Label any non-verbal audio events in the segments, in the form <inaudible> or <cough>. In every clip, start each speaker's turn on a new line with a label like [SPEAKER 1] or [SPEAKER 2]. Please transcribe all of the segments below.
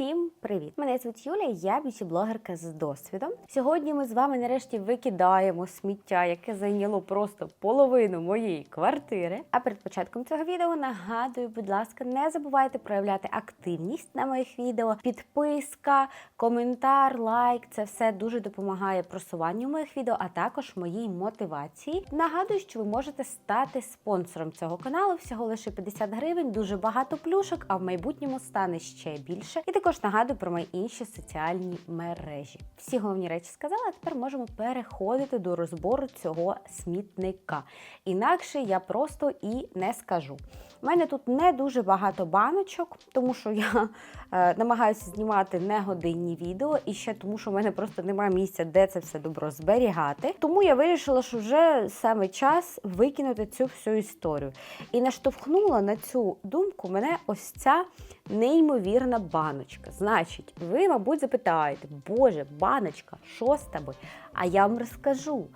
[SPEAKER 1] Всім привіт! Мене звуть Юля, я б'юті-блогерка з досвідом. Сьогодні ми з вами нарешті викидаємо сміття, яке зайняло просто половину моєї квартири. А перед початком цього відео нагадую, будь ласка, не забувайте проявляти активність на моїх відео. Підписка, коментар, лайк це все дуже допомагає просуванню моїх відео, а також моїй мотивації. Нагадую, що ви можете стати спонсором цього каналу всього лише 50 гривень, дуже багато плюшок, а в майбутньому стане ще більше. І також нагадую про мої інші соціальні мережі. Всі головні речі сказала, а тепер можемо переходити до розбору цього смітника. Інакше я просто і не скажу. У мене тут не дуже багато баночок, тому що я е, намагаюся знімати негодинні відео, і ще тому, що в мене просто немає місця, де це все добро зберігати. Тому я вирішила, що вже саме час викинути цю всю історію. І наштовхнула на цю думку мене ось ця неймовірна баночка. Значить, ви, мабуть, запитаєте, Боже, баночка, що з тобою? А я вам розкажу.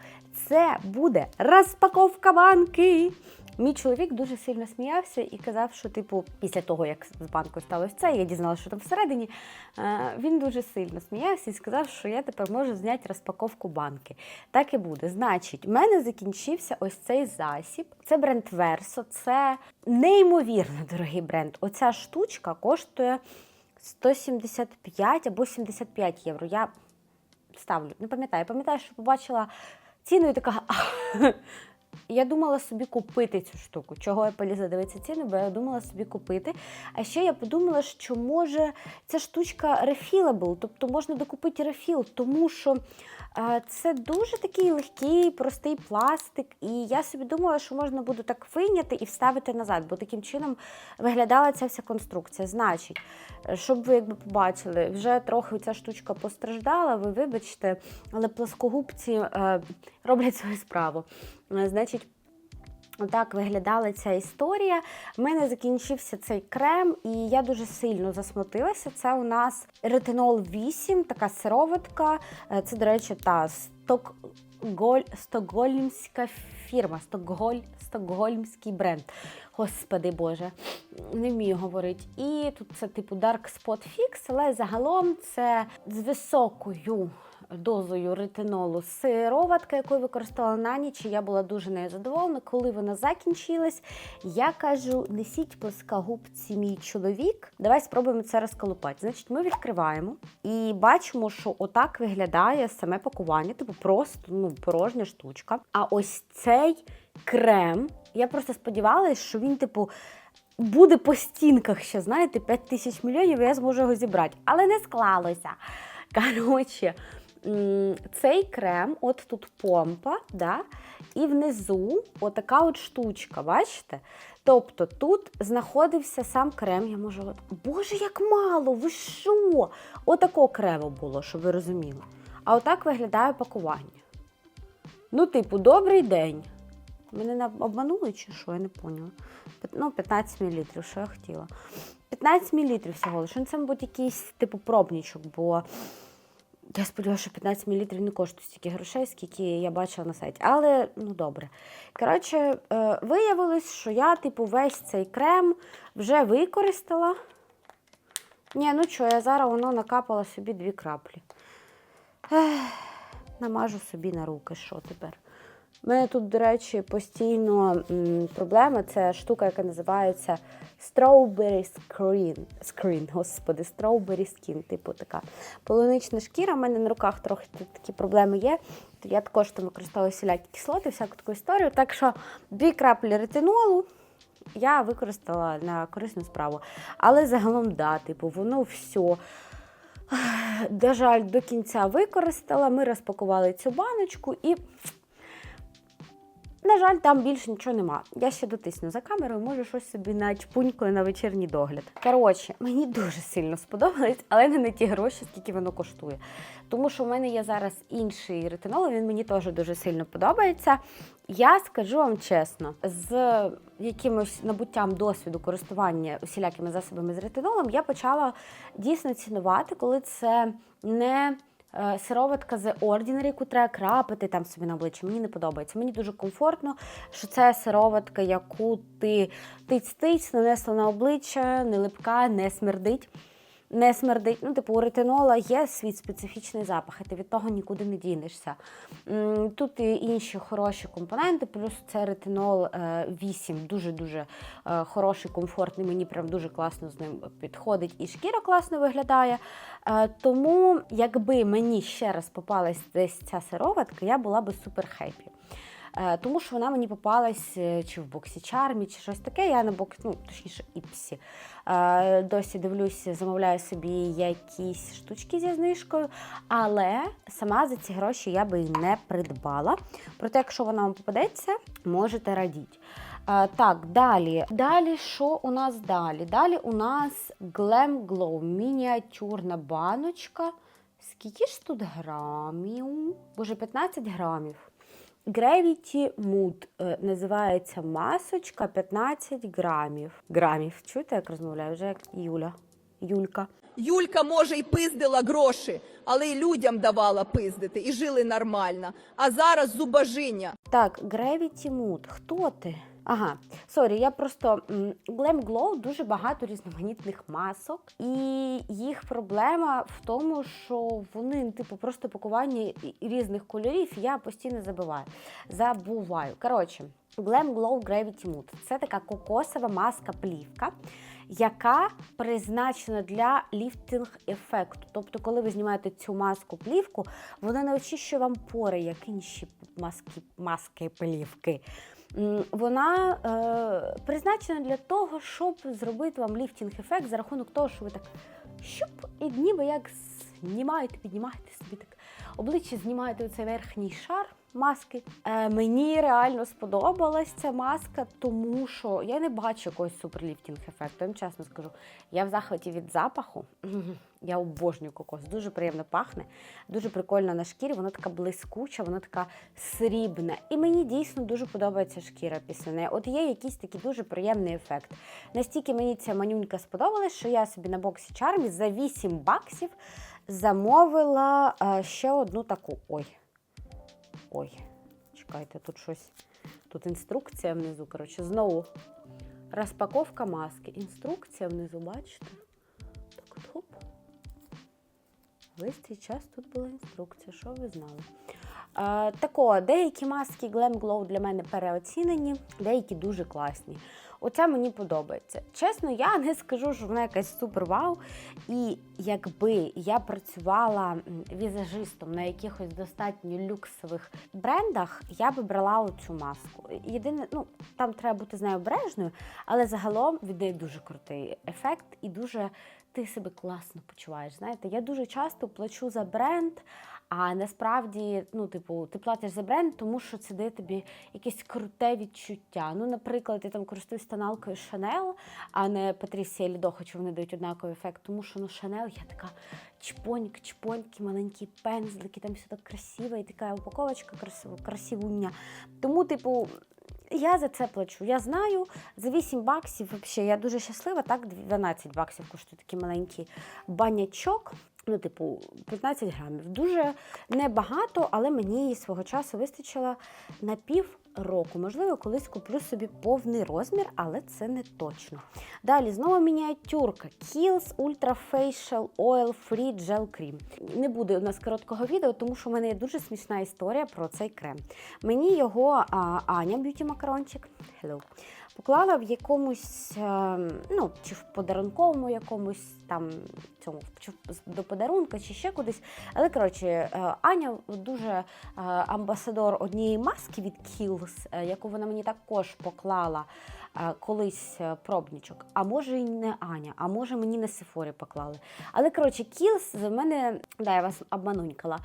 [SPEAKER 1] Це буде розпаковка банки. Мій чоловік дуже сильно сміявся і казав, що, типу, після того, як з банкою сталося це, я дізналася, що там всередині. е, Він дуже сильно сміявся і сказав, що я тепер можу зняти розпаковку банки. Так і буде. Значить, в мене закінчився ось цей засіб. Це бренд Verso, це неймовірно дорогий бренд. Оця штучка коштує 175 або 75 євро. Я ставлю, не пам'ятаю. Пам'ятаю, що побачила ціну і така. Я думала собі купити цю штуку. Чого я полізла дивитися ціну, бо я думала собі купити. А ще я подумала, що може ця штучка refillable, тобто можна докупити рефіл, тому що це дуже такий легкий, простий пластик. І я собі думала, що можна буде так вийняти і вставити назад, бо таким чином виглядала ця вся конструкція. Значить, щоб ви якби побачили, вже трохи ця штучка постраждала, ви вибачте, але плоскогубці е, роблять свою справу. Е, Значить, Отак виглядала ця історія. У мене закінчився цей крем, і я дуже сильно засмутилася. Це у нас ретинол 8, така сироватка. Е, Це, до речі, та Стокголь... стокгольмська фірма, Стокголь... Стокгольмський бренд. Господи Боже, не вмію говорити. І тут це типу Dark Spot Fix, але загалом це з високою дозою ретинолу сироватка, яку я використовувала на ніч. і Я була дуже нею задоволена. Коли вона закінчилась, я кажу: несіть плоскогубці мій чоловік. Давай спробуємо це розколупати. Значить, ми відкриваємо і бачимо, що отак виглядає саме пакування, типу просто ну, порожня штучка. А ось цей крем, я просто сподівалася, що він, типу. Буде по стінках ще, знаєте, 5 тисяч мільйонів, і я зможу його зібрати. Але не склалося. Коротше, цей крем, от тут помпа, да, і внизу отака от штучка, бачите? Тобто тут знаходився сам крем. Я можу. Боже, як мало! Ви що? Отако крему було, щоб ви розуміли. А отак виглядає пакування. Ну, типу, добрий день. Мене не обманули чи що, я не поняла. Ну, 15 мл, що я хотіла. 15 мл всього лише. Ну, Це, мабуть, якийсь типу пробничок, бо я сподіваюся, що 15 мл не коштує стільки грошей, скільки я бачила на сайті. Але ну добре. Коротше, е, виявилось, що я, типу, весь цей крем вже використала. Ні, ну що, я зараз воно накапала собі дві краплі. Ех, намажу собі на руки, що тепер. У мене тут, до речі, постійно проблема. Це штука, яка називається Strawberry Screen. Screen, господи, Strawberry Skin, типу така полунична шкіра. У мене на руках трохи такі проблеми є. Я також там використовую всілякі кислоти, всяку таку історію. Так що дві краплі ретинолу я використала на корисну справу. Але загалом, да, типу, воно все. На жаль, до кінця використала. Ми розпакували цю баночку і. На жаль, там більше нічого нема. Я ще дотисну за камерою, може щось собі начпунькою на вечірній догляд. Коротше, мені дуже сильно сподобалось, але не на ті гроші, скільки воно коштує. Тому що в мене є зараз інший ретинол, він мені теж дуже сильно подобається. Я скажу вам чесно, з якимось набуттям досвіду користування усілякими засобами з ретинолом я почала дійсно цінувати, коли це не сироватка з Ordinary, яку треба крапити там собі на обличчя. Мені не подобається. Мені дуже комфортно, що це сироватка, яку ти тиць-тиць, нанесла на обличчя, не липка, не смердить. Не смердить. Ну, типу, у ретинола є свій специфічний запах, і ти від того нікуди не дінешся. Тут і інші хороші компоненти, плюс це ретинол е, 8, дуже-дуже е, хороший, комфортний. Мені прям дуже класно з ним підходить, і шкіра класно виглядає. Е, Тому, якби мені ще раз попалась десь ця сироватка, я була би супер хеппі. Е, Тому що вона мені попалась е, чи в боксі Чармі, чи щось таке. Я на бокс, ну точніше, іпсі. Е, Досі дивлюся, замовляю собі якісь штучки зі знижкою, але сама за ці гроші я би не придбала. Проте, якщо вона вам попадеться, можете радіти. Так, далі. Далі, що у нас далі? Далі у нас Glam Glow, мініатюрна баночка. Скільки ж тут грамів? Боже, 15 грамів. Gravity Mood е, називається масочка 15 грамів. Грамів. Чуєте, як розмовляю? Вже як Юля. Юлька.
[SPEAKER 2] Юлька, може, й пиздила гроші, але й людям давала пиздити і жили нормально. А зараз зубожіння.
[SPEAKER 1] Так, Gravity Mood. Хто ти? Ага, сорі, я просто Glam Glow дуже багато різноманітних масок, і їх проблема в тому, що вони, типу, просто пакування різних кольорів. Я постійно забуваю. Забуваю. Коротше, Glam Glow Gravity Mood це така кокосова маска плівка. Яка призначена для ліфтинг ефекту. Тобто, коли ви знімаєте цю маску плівку, вона не очищує вам пори, як інші маски, маски плівки. Вона е, призначена для того, щоб зробити вам ліфтінг-ефект за рахунок того, що ви так щуп, і ніби як знімаєте, піднімаєте собі так обличчя, знімаєте цей верхній шар маски. Е, мені реально сподобалась ця маска, тому що я не бачу якогось суперліфтінг-ефекту. Я вам чесно скажу. Я в захваті від запаху. <laughs> Я обожнюю кокос. Дуже приємно пахне, дуже прикольно на шкірі. Вона така блискуча, вона така срібна. І мені дійсно дуже подобається шкіра після неї. От є якийсь такий дуже приємний ефект. Настільки мені ця манюнька сподобалась, що я собі на боксі Чармі за 8 баксів замовила е, ще одну таку. Ой. Ой, чекайте, тут щось. Тут інструкція внизу. Коротше, знову розпаковка маски. Інструкція внизу, бачите? Весь цей час тут була інструкція, що ви знали. Е, тако, деякі маски Glam Glow для мене переоцінені, деякі дуже класні. Оця мені подобається. Чесно, я не скажу, що вона якась супер вау. І якби я працювала візажистом на якихось достатньо люксових брендах, я би брала оцю маску. Єдине, ну там треба бути з нею обережною, але загалом від неї дуже крутий ефект і дуже ти себе класно почуваєш. Знаєте, я дуже часто плачу за бренд. А насправді, ну, типу, ти платиш за бренд, тому що це дає тобі якесь круте відчуття. Ну, наприклад, я там користуюсь тоналкою Chanel, а не Patricia Lido, хоча вони дають однаковий ефект, тому що ну, Chanel я така чпоньк, чпоньки, маленькі пензлики, там все так красиво, і така упаковочка красиво, красивуння. Тому, типу, я за це плачу. Я знаю, за 8 баксів взагалі я дуже щаслива. Так, 12 баксів коштує такий маленький банячок. Ну, типу, 15 грамів. Дуже небагато, але мені свого часу вистачило на пів року. Можливо, колись куплю собі повний розмір, але це не точно. Далі знову мініатюрка Kiehl's Ultra Facial Oil Free Gel Cream. Не буде у нас короткого відео, тому що в мене є дуже смішна історія про цей крем. Мені його а, Аня б'юті макарончик. Hello. Поклала в якомусь, е, ну, чи в подарунковому якомусь там цьому, чи до подарунка, чи ще кудись. Але коротше, е, Аня дуже е, амбасадор однієї маски від Kiehl's, яку вона мені також поклала колись пробничок. А може і не Аня, а може мені на Сефорі поклали. Але коротше, Kiehl's в мене, да, я вас обманунькала.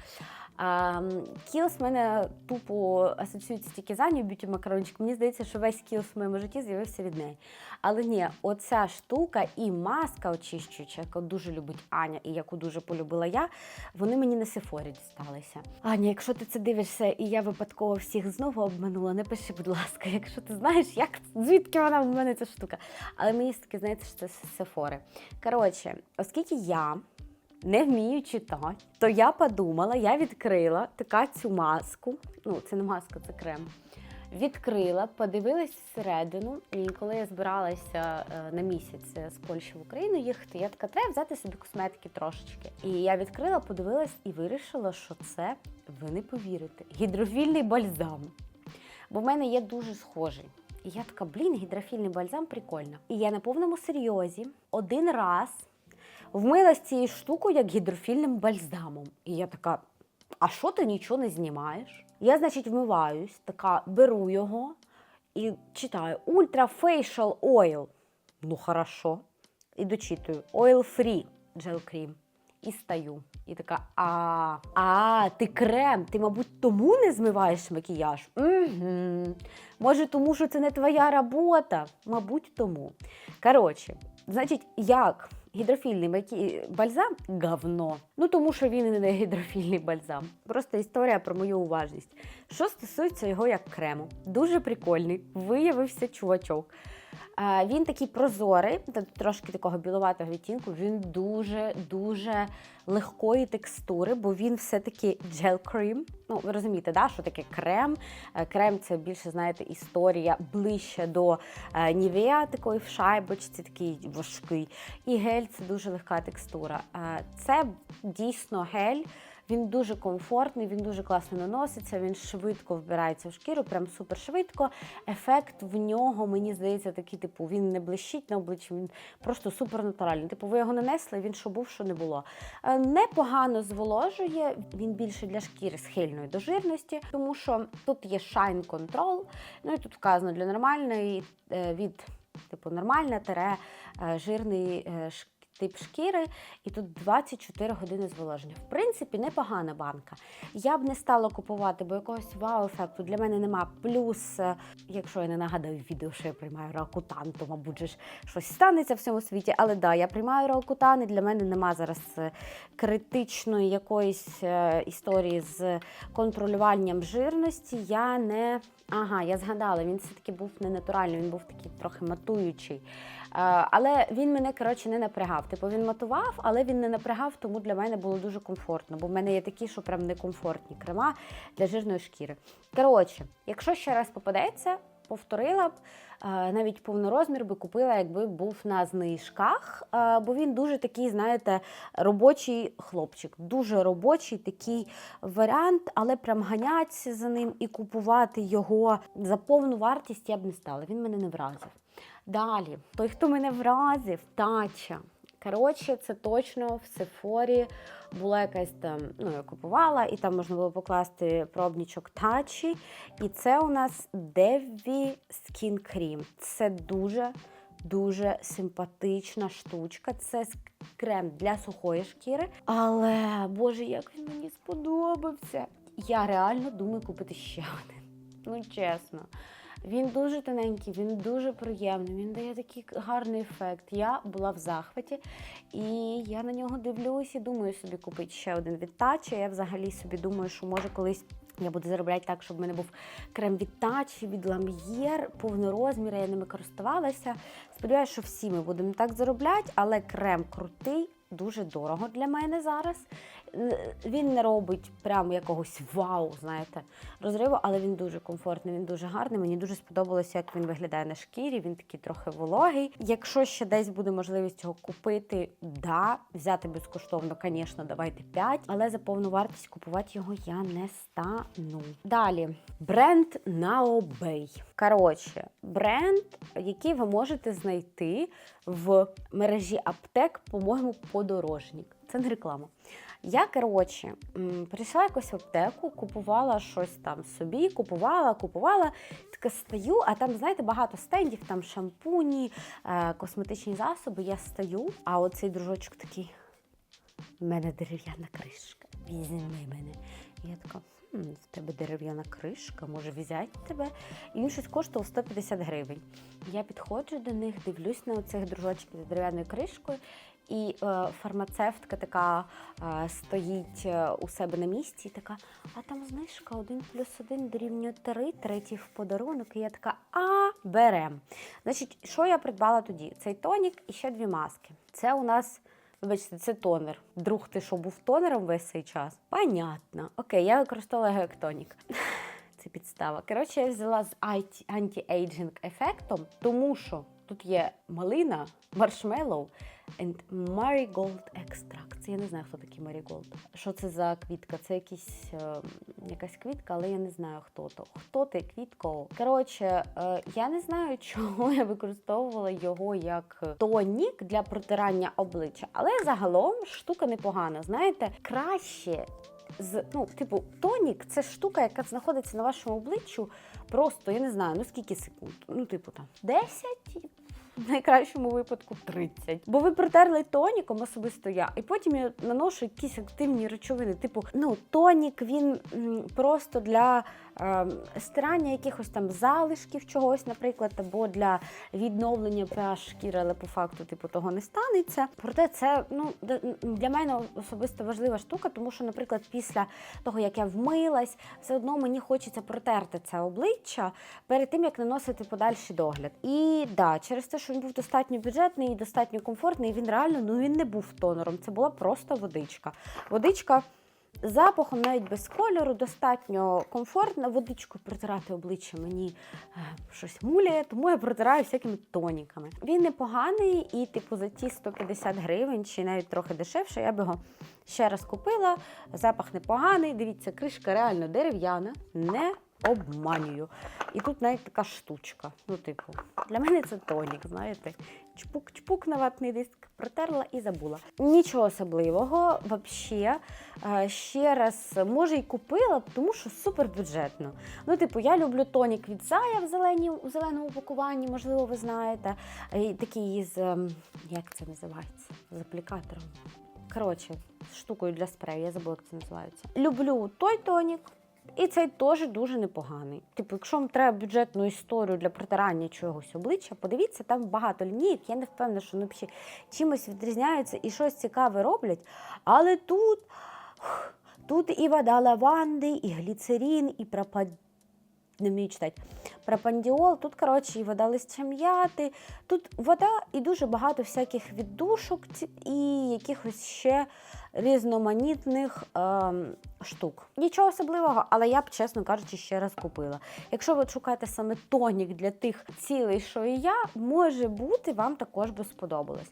[SPEAKER 1] Кілс в мене тупо асоціюється тільки з Аню б'юті макарончик. Мені здається, що весь кілс в моєму житті з'явився від неї. Але ні, оця штука і маска очищуюча, яку дуже любить Аня і яку дуже полюбила я, вони мені на Сефорі дісталися. Аня, якщо ти це дивишся, і я випадково всіх знову обманула, не пиши, будь ласка, якщо ти знаєш, як звідки вона в мене ця штука. Але мені таки здається, що це Сефори. Коротше, оскільки я не вмію читати, то я подумала, я відкрила така цю маску. Ну, це не маска, це крем. Відкрила, подивилась всередину. І коли я збиралася е, на місяць з Польщі в Україну їхати, я така, треба взяти собі косметики трошечки. І я відкрила, подивилась і вирішила, що це ви не повірите. Гідрофільний бальзам. Бо в мене є дуже схожий. І я така, блін, гідрофільний бальзам прикольно. І я на повному серйозі один раз вмилась цією штукою як гідрофільним бальзамом. І я така, а що ти нічого не знімаєш? Я, значить, вмиваюсь, така беру його і читаю Ultra Facial Oil. Ну, хорошо. І дочитую Oil Free Gel Cream. І стаю. І така, а, а, ти крем, ти, мабуть, тому не змиваєш макіяж? Угу. Може, тому що це не твоя робота? Мабуть, тому. Коротше, значить, як гідрофільний бальзам говно. Ну тому що він не гідрофільний бальзам. Просто історія про мою уважність. Що стосується його як крему, дуже прикольний. Виявився чувачок. Він такий прозорий, трошки такого біловатого відтінку. Він дуже дуже легкої текстури, бо він все-таки джел-крем. Ну, ви розумієте, да, що таке крем. Е, Крем це більше, знаєте, історія ближче до е, нівея, такої в шайбочці, такий важкий. І гель це дуже легка текстура. Е, Це дійсно гель. Він дуже комфортний, він дуже класно наноситься, він швидко вбирається в шкіру, прям супер швидко. Ефект в нього, мені здається, такий, типу, він не блищить на обличчі, він просто супер натуральний. Типу, ви його нанесли, він що був, що не було. Е, Непогано зволожує, він більше для шкіри схильної до жирності, тому що тут є shine control, ну і тут вказано для нормальної е, від типу нормальна тере е, жирний е, ш- тип шкіри, і тут 24 години зволоження. В принципі, непогана банка. Я б не стала купувати, бо якогось вау-ефекту для мене нема. Плюс, е, якщо я не нагадаю відео, що я приймаю ракутан, то, мабуть, ж щось станеться в всьому світі. Але да, я приймаю ракутан, і для мене нема зараз е, критичної якоїсь е, історії з контролюванням жирності. Я не. Ага, я згадала, він все-таки був не натуральний, він був такий трохи матуючий. Е, Але він мене коротше не напрягав. Типу він матував, але він не напрягав, тому для мене було дуже комфортно. Бо в мене є такі, що прям некомфортні крема для жирної шкіри. Коротше, якщо ще раз попадеться, повторила б. Е, Навіть повнорозмір би купила, якби був на знижках, е, бо він дуже такий, знаєте, робочий хлопчик. Дуже робочий такий варіант, але прям ганятися за ним і купувати його за повну вартість я б не стала. Він мене не вразив. Далі, той, хто мене вразив, тача. Коротше, це точно в Сефорі була якась там, ну я купувала, і там можна було покласти пробнічок тачі. І це у нас Devi Skin Cream. Це дуже дуже симпатична штучка. Це крем для сухої шкіри. Але боже, як він мені сподобався. Я реально думаю купити ще один. Ну чесно. Він дуже тоненький, він дуже приємний, він дає такий гарний ефект. Я була в захваті, і я на нього дивлюсь і думаю собі купити ще один від Тачі. Я взагалі собі думаю, що може колись я буду заробляти так, щоб в мене був крем від Тачі, від Лам'єр, повнорозмір, я ними користувалася. Сподіваюся, що всі ми будемо так заробляти, але крем крутий. Дуже дорого для мене зараз. Він не робить прям якогось вау, знаєте, розриву, але він дуже комфортний, він дуже гарний. Мені дуже сподобалося, як він виглядає на шкірі. Він такий трохи вологий. Якщо ще десь буде можливість його купити, да, взяти безкоштовно, звісно, давайте 5, але за повну вартість купувати його я не стану. Далі бренд Naobay. Коротше, бренд, який ви можете знайти в мережі аптек, по-моєму, подорожник. Це не реклама. Я, коротше, прийшла якось в аптеку, купувала щось там собі, купувала, купувала. Така стою, а там, знаєте, багато стендів, там шампуні, е, косметичні засоби. Я стою, а оцей дружочок такий. в мене дерев'яна кришка. Візьми мене. І я така. «Хм, В тебе дерев'яна кришка, може взяти тебе. І він щось коштував 150 гривень. Я підходжу до них, дивлюсь на оцих дружочків з дерев'яною кришкою, і е, фармацевтка така е, стоїть е, у себе на місці, і така, а там знижка 1 плюс 1 дорівнює 3, третій в подарунок. І я така, а берем. Значить, що я придбала тоді? Цей тонік і ще дві маски. Це у нас. Вибачте, це тонер. Друг, ти що був тонером весь цей час? Понятно. Окей, я використовувала гектонік. <laughs> це підстава. Коротше, я взяла з анті- анті-ейджинг ефектом, тому що тут є малина, маршмеллоу and marigold extract. Я не знаю, хто такий marigold. Що це за квітка? Це якісь, е, якась квітка, але я не знаю, хто то. Хто ти, квітко? Коротше, е, я не знаю, <laughs> чого я використовувала його як тонік для протирання обличчя, але загалом штука непогана. Знаєте, краще з ну, типу, тонік це штука, яка знаходиться на вашому обличчю просто, я не знаю, ну скільки секунд. Ну, типу, там 10, в найкращому випадку 30. Бо ви протерли тоніком, особисто я, і потім я наношу якісь активні речовини. Типу, ну, тонік він просто для стирання якихось там залишків чогось, наприклад, або для відновлення pH шкіри, але по факту, типу, того не станеться. Проте це ну, для мене особисто важлива штука, тому що, наприклад, після того, як я вмилась, все одно мені хочеться протерти це обличчя перед тим, як наносити подальший догляд. І да, через те, що він був достатньо бюджетний і достатньо комфортний, він реально ну він не був тонером. Це була просто водичка. Водичка. Запахом навіть без кольору достатньо комфортно. Водичку протирати обличчя мені е, щось муляє, тому я протираю всякими тоніками. Він непоганий, і типу за ті 150 гривень, чи навіть трохи дешевше, я б його ще раз купила. Запах непоганий. Дивіться, кришка реально дерев'яна, не обманюю. І тут навіть така штучка. Ну, типу, для мене це тонік, знаєте. Чпук-чпук на ватний диск, протерла і забула. Нічого особливого, взагалі. Ще раз, може, й купила, тому що супер бюджетно. Ну, типу, я люблю тонік від Зая в, зелені, в зеленому упакуванні, можливо, ви знаєте. І такий з, ем, як це називається? З аплікатором. Коротше, штукою для спрею, я забула, як це називається. Люблю той тонік. І цей теж дуже непоганий. Типу, якщо вам треба бюджетну історію для протирання чогось обличчя, подивіться, там багато лінійок. Я не впевнена, що вони чимось відрізняються і щось цікаве роблять. Але тут, тут і вода лаванди, і гліцерін, і пропад... не вмію читати. Пропандіол, тут, коротше, і вода листя м'яти, тут вода і дуже багато всяких віддушок і якихось ще різноманітних ем, штук. Нічого особливого, але я б, чесно кажучи, ще раз купила. Якщо ви шукаєте саме тонік для тих цілей, що і я, може бути, вам також би сподобалось.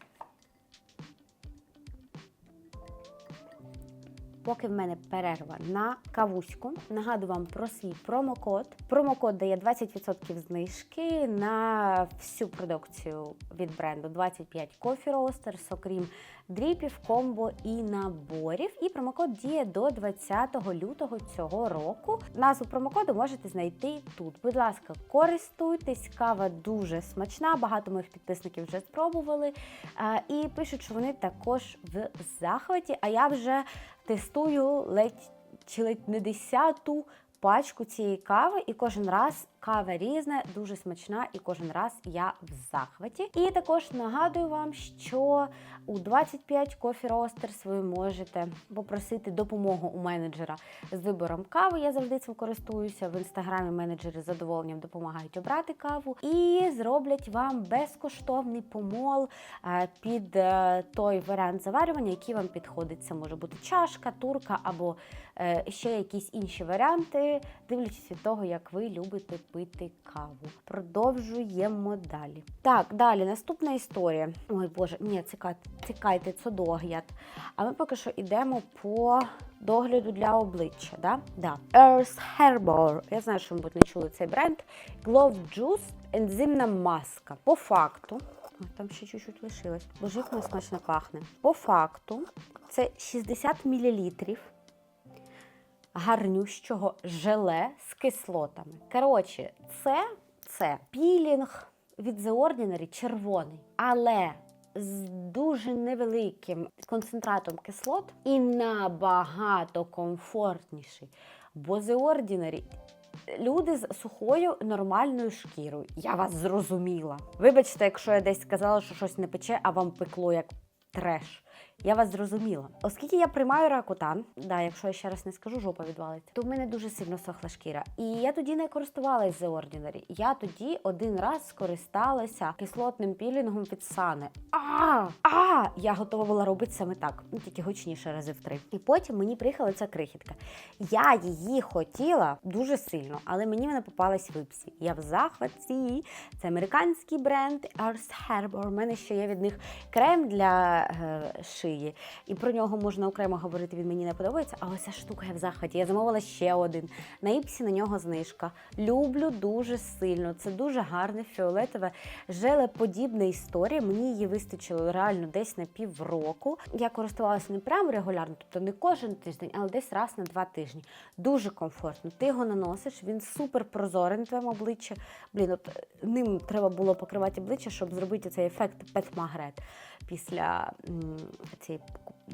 [SPEAKER 1] Поки в мене перерва на кавуську, нагадую вам про свій промокод. Промокод дає 20% знижки на всю продукцію від бренду 25 Coffee Roasters, окрім дріпів, комбо і наборів. І промокод діє до 20 лютого цього року. Назву промокоду можете знайти тут. Будь ласка, користуйтесь, кава дуже смачна. Багато моїх підписників вже спробували. І пишуть, що вони також в захваті. А я вже тестую ледь чи ледь не десяту пачку цієї кави, і кожен раз кава різна, дуже смачна, і кожен раз я в захваті. І також нагадую вам, що у 25 Coffee Roasters ви можете попросити допомогу у менеджера з вибором кави. Я завжди цим користуюся. В інстаграмі менеджери з задоволенням допомагають обрати каву і зроблять вам безкоштовний помол е, під е, той варіант заварювання, який вам підходить. Це може бути чашка, турка або е, ще якісь інші варіанти, дивлячись від того, як ви любите пити каву. Продовжуємо далі. Так, далі наступна історія. Ой Боже, ні, цікайте, це догляд. А ми поки що йдемо по догляду для обличчя. Да? Да. Earth Harbor. Я знаю, що мабуть, не чули цей бренд. Glove Juice ензимна маска. По факту. Там ще чуть-чуть лишилось. Боже, як воно смачно пахне. По факту, це 60 мл гарнющого желе з кислотами. Коротше, це, це пілінг від The Ordinary червоний, але з дуже невеликим концентратом кислот і набагато комфортніший. Бо The Ordinary Люди з сухою нормальною шкірою. Я вас зрозуміла. Вибачте, якщо я десь сказала, що щось не пече, а вам пекло як треш. Я вас зрозуміла. Оскільки я приймаю ракутан, да, якщо я ще раз не скажу, жопа відвалиться, то в мене дуже сильно сохла шкіра. І я тоді не користувалась The Ordinary. Я тоді один раз скористалася кислотним пілінгом від Сани. А, а! Я готова була робити саме так, ну тільки гучніше рази в три. І потім мені приїхала ця крихітка. Я її хотіла дуже сильно, але мені вона попалась в іпсі. Я в захваті. Це американський бренд Earth Harbor. У мене ще є від них крем для е, шиї, і про нього можна окремо говорити. Він мені не подобається. А ось ця штука я в захваті. Я замовила ще один. На іпсі на нього знижка. Люблю дуже сильно. Це дуже гарне фіолетове желеподібна історія. Мені її вистачило реально десь на півроку. Я користувалася не прямо регулярно, тобто не кожен тиждень, але десь раз на два тижні. Дуже комфортно. Ти його наносиш, він супер прозорий на твоєму обличчі. Блін, от е, ним треба було покривати обличчя, щоб зробити цей ефект Пет Магрет після м, цієї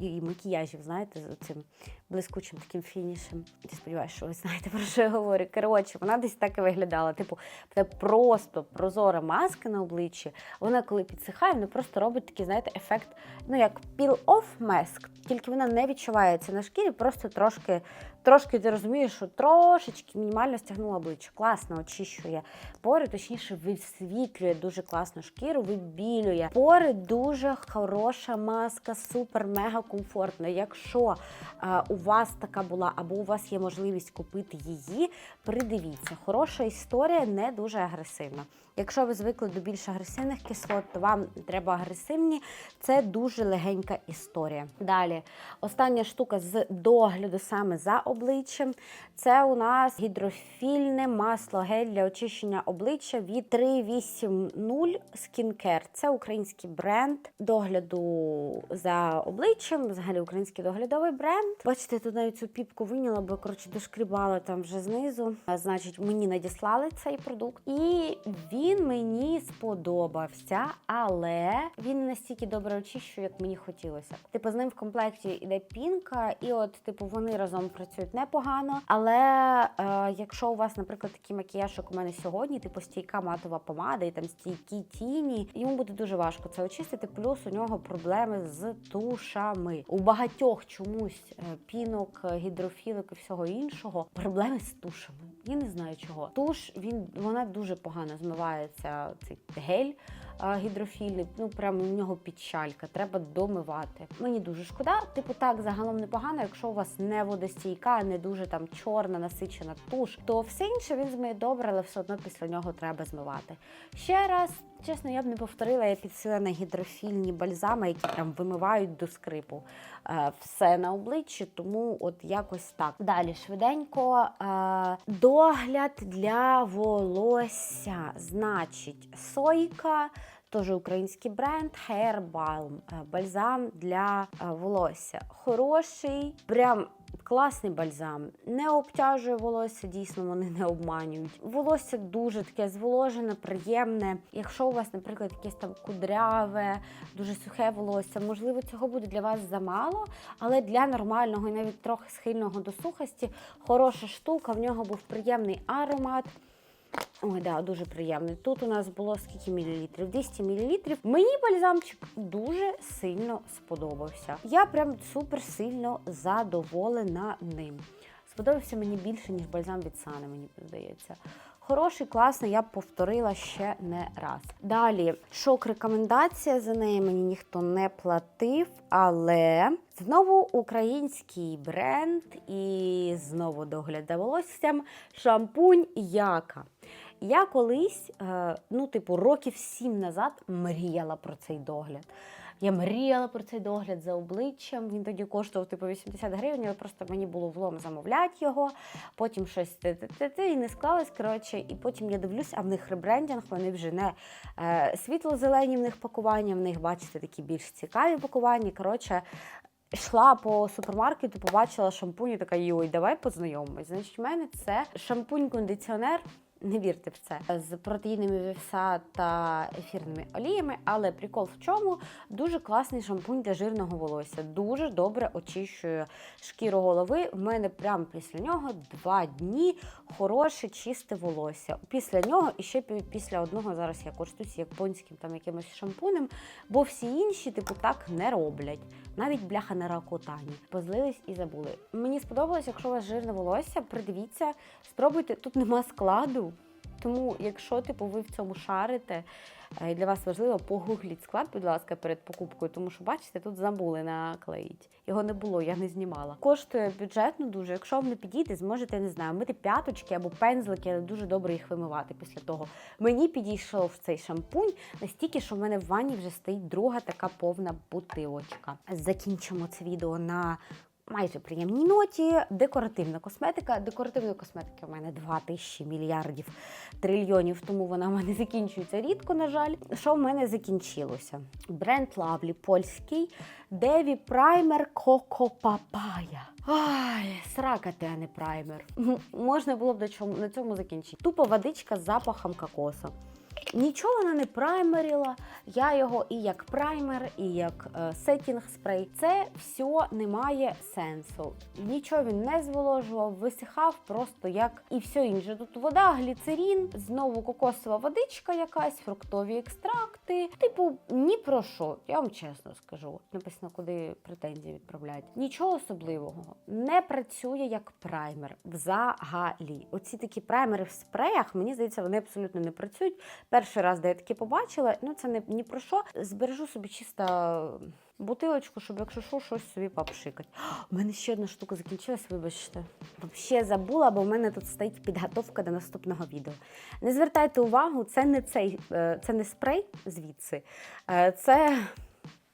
[SPEAKER 1] і макіяжів, знаєте, з цим блискучим таким фінішем. Я сподіваюся, що ви знаєте, про що я говорю. Коротше, вона десь так і виглядала. Типу, це просто прозора маска на обличчі. Вона, коли підсихає, вона просто робить такий, знаєте, ефект, ну як peel-off mask, тільки вона не відчувається на шкірі, просто трошки, трошки ти розумієш, що трошечки мінімально стягнула обличчя. Класно очищує пори, точніше, висвітлює дуже класно шкіру, вибілює. Пори дуже хороша маска, супер, мега комфортна. Якщо е, у вас така була, або у вас є можливість купити її, придивіться. Хороша історія, не дуже агресивна. Якщо ви звикли до більш агресивних кислот, то вам треба агресивні. Це дуже легенька історія. Далі, остання штука з догляду саме за обличчям. Це у нас гідрофільне масло гель для очищення обличчя від 380 Skincare. Це український бренд догляду за обличчям, взагалі український доглядовий бренд. Бачите, тут навіть цю піпку виняла, бо коротше дошкрібала там вже знизу. Значить, мені надіслали цей продукт, і він мені сподобався, але він настільки добре очищує, як мені хотілося. Типу, з ним в комплекті йде пінка, і от, типу, вони разом працюють непогано. Але е, якщо у вас, наприклад, такий макіяж, як у мене сьогодні, типу стійка матова помада і там стійкі тіні, йому буде дуже важко це очистити. Плюс у нього проблеми з тушами. У багатьох чомусь е, пінок, е, гідрофілик і всього іншого проблеми з тушами. Я не знаю чого. Туш він вона дуже погано змивається. Цей гель гідрофільний. Ну прямо у нього підчалька. Треба домивати. Мені дуже шкода. Типу, так загалом непогано. Якщо у вас не водостійка, не дуже там чорна, насичена туш, то все інше він змиє добре, але все одно після нього треба змивати. Ще раз. Чесно, я б не повторила, я підсила на гідрофільні бальзами, які прям вимивають до скрипу е, все на обличчі, тому от якось так. Далі швиденько. Е, догляд для волосся. Значить, сойка. Теж український бренд Hair Balm, е, бальзам для волосся. Хороший, прям класний бальзам. Не обтяжує волосся, дійсно вони не обманюють. Волосся дуже таке зволожене, приємне. Якщо у вас, наприклад, якесь там кудряве, дуже сухе волосся, можливо, цього буде для вас замало, але для нормального і навіть трохи схильного до сухості хороша штука. В нього був приємний аромат. Ой, да, дуже приємний. Тут у нас було скільки мілілітрів? 200 мілілітрів. Мені бальзамчик дуже сильно сподобався. Я прям супер сильно задоволена ним. Сподобався мені більше, ніж бальзам від Сани, мені здається. Хороший, класний, я б повторила ще не раз. Далі, шок-рекомендація за неї мені ніхто не платив, але знову український бренд і знову догляд за волоссям шампунь Яка. Я колись, е, ну, типу, років сім назад мріяла про цей догляд. Я мріяла про цей догляд за обличчям. Він тоді коштував типу 80 гривень, але просто мені було влом замовляти його. Потім щось те-те-те, і не склалось. Коротше, і потім я дивлюся, а в них ребрендінг, вони вже не е, світло-зелені в них пакування, в них, бачите, такі більш цікаві пакування. Коротше, йшла по супермаркету, побачила шампунь і така, йой, давай познайомимось. Значить, в мене це шампунь-кондиціонер Не вірте в це з протеїнами вівса та ефірними оліями. Але прикол в чому дуже класний шампунь для жирного волосся. Дуже добре очищує шкіру голови. В мене прямо після нього два дні хороше, чисте волосся. Після нього і ще після одного зараз я користуюся японським там якимось шампунем, бо всі інші, типу, так не роблять. Навіть бляха на ракотані. Позлились і забули. Мені сподобалось, якщо у вас жирне волосся, придивіться, спробуйте. Тут нема складу. Тому, якщо типу ви в цьому шарите, е, і для вас важливо, погугліть склад, будь ласка, перед покупкою, тому що бачите, тут забули наклеїть. Його не було, я не знімала. Коштує бюджетно дуже. Якщо вам не підійде, зможете не знаю, мити п'яточки або пензлики, але дуже добре їх вимивати після того. Мені підійшов цей шампунь настільки, що в мене в ванні вже стоїть друга така повна бутилочка. Закінчимо це відео на майже приємній ноті. Декоративна косметика. Декоративної косметики в мене 2 тисячі мільярдів трильйонів, тому вона в мене закінчується рідко, на жаль. Що в мене закінчилося? Бренд Lovely польський, Деві праймер Коко Папая. Ай, сракати, а не праймер. Можна було б на цьому закінчити. Тупо водичка з запахом кокосу. Нічого вона не праймерила. Я його і як праймер, і як е, сетінг спрей. Це все не має сенсу. Нічого він не зволожував, висихав просто як і все інше. Тут вода, гліцерін, знову кокосова водичка, якась, фруктові екстракти. Типу, ні про що. Я вам чесно скажу. Написано, куди претензії відправляють. Нічого особливого не працює як праймер взагалі. Оці такі праймери в спреях, мені здається, вони абсолютно не працюють. Перший раз, де я таке побачила, ну це не ні про що. Збережу собі чисто бутилочку, щоб якщо що, щось собі попшикати. <gasps> У мене ще одна штука закінчилась, вибачте. Ще забула, бо в мене тут стоїть підготовка до наступного відео. Не звертайте увагу, це не цей, е, це не спрей звідси. Е, Це.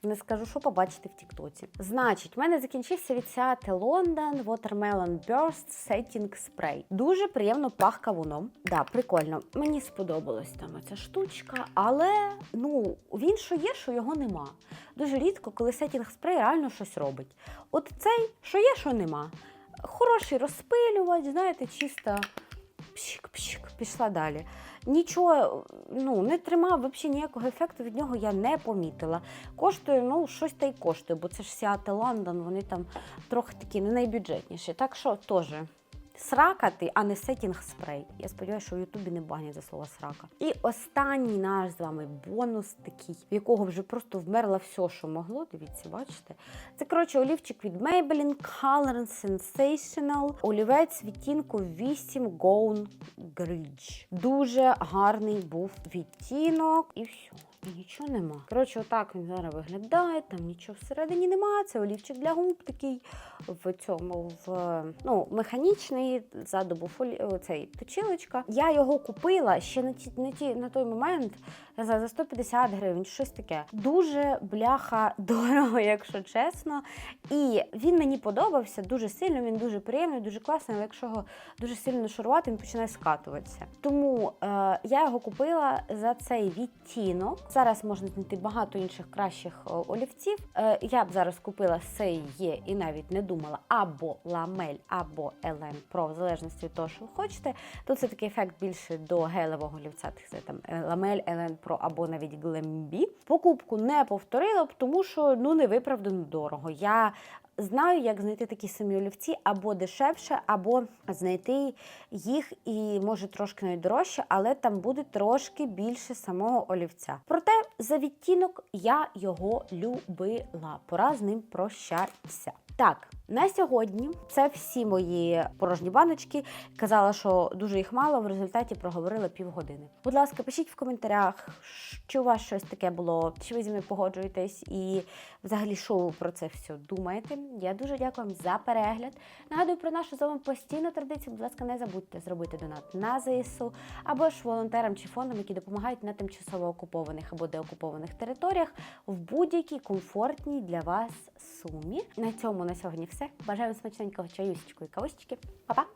[SPEAKER 1] Не скажу, що побачите в Тіктоці. Значить, в мене закінчився від Seattle London Watermelon Burst Setting Spray. Дуже приємно пах кавуном. Да, прикольно. Мені сподобалась там ця штучка, але ну він що є, що його нема. Дуже рідко, коли сетінг спрей реально щось робить. От цей, що є, що нема. Хороший розпилювач, знаєте, чисто пшик-пшик, пішла далі. Нічого ну, не тримав взагалі ніякого ефекту від нього я не помітила. Коштує, ну, щось та й коштує, бо це ж Сіати Лондон, вони там трохи такі не найбюджетніші. Так що теж сракати, а не сетінг спрей. Я сподіваюся, що в Ютубі не банять за слово срака. І останній наш з вами бонус такий, в якого вже просто вмерло все, що могло. Дивіться, бачите? Це коротше олівчик від Maybelline Color Sensational. Олівець відтінку 8 Gone Gridge. Дуже гарний був відтінок. І все. І нічого нема. Коротше, отак він зараз виглядає. Там нічого всередині нема. Це олівчик для губ такий в цьому в ну механічний задобу фолі... цей точилочка. Я його купила ще на ті на ті на той момент за, за 150 гривень, щось таке. Дуже бляха <laughs> дорого, якщо чесно. І він мені подобався дуже сильно. Він дуже приємний, дуже класний. Але якщо його дуже сильно шарувати, він починає скатуватися. Тому е, я його купила за цей відтінок. Зараз можна знайти багато інших кращих е, олівців. Е, я б зараз купила цей є і навіть не думала або ламель, або Елен Pro, в залежності від того, що ви хочете. Тут це такий ефект більше до гелевого олівця. Там е, ламель, Елен Pro або навіть Глембі. Покупку не повторила тому що ну не виправдано дорого. Я Знаю, як знайти такі самі олівці або дешевше, або знайти їх і може трошки навіть дорожче, але там буде трошки більше самого олівця. Проте за відтінок я його любила. Пора з ним прощатися. Так, на сьогодні це всі мої порожні баночки. Казала, що дуже їх мало. В результаті проговорила півгодини. Будь ласка, пишіть в коментарях, чи у вас щось таке було, чи ви зі мною погоджуєтесь, і взагалі що ви про це все думаєте. Я дуже дякую вам за перегляд. Нагадую про нашу з вами постійну традицію. Будь ласка, не забудьте зробити донат на ЗСУ або ж волонтерам чи фондам, які допомагають на тимчасово окупованих або деокупованих територіях в будь-якій комфортній для вас сумі. На цьому на сьогодні все. Бажаю вам смачненького чаюсічку і кавусечки. Па-па!